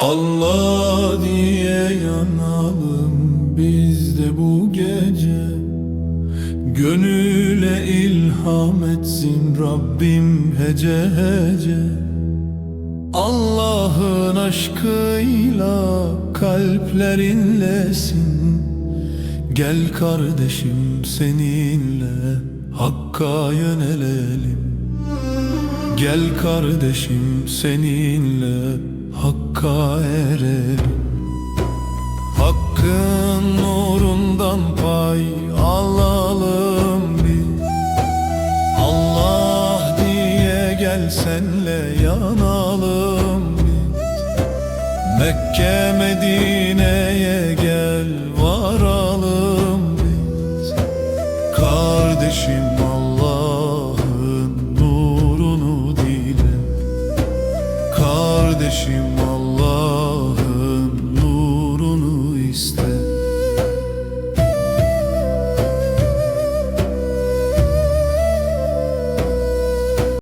Allah diye yanalım biz de bu gece. Gönüle ilham etsin Rabbim hece hece. Allah'ın aşkıyla kalpler inlesin. Gel kardeşim seninle Hakk'a yönelelim. Gel kardeşim seninle hakka erer Hakkın nurundan pay alalım biz. Allah diye gel senle yanalım biz. Mekke Medine'ye gel varalım biz. Kardeşim Allah'ın nurunu dile. Kardeşim